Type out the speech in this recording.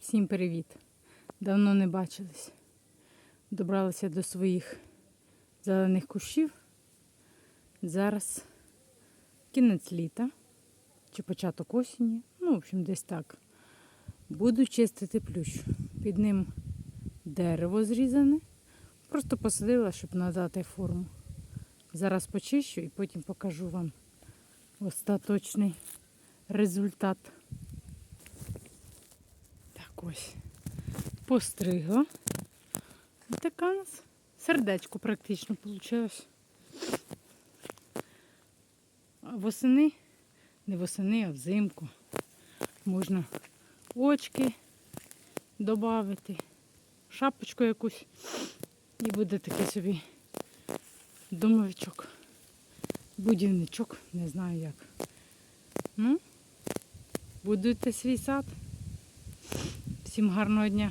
Всім привіт! Давно не бачились. Добралися до своїх зелених кущів. Зараз кінець літа чи початок осені. Ну, в общем, десь так. Буду чистити плющ. Під ним дерево зрізане. Просто посадила, щоб надати форму. Зараз почищу і потім покажу вам остаточний результат. Ось. Постригла. І така у нас сердечко практично вийшло. Восени, не восени, а взимку. Можна очки додати, шапочку якусь. І буде такий собі домовичок. Будівничок, не знаю як. Ну, будуйте свій сад. Всім гарного дня.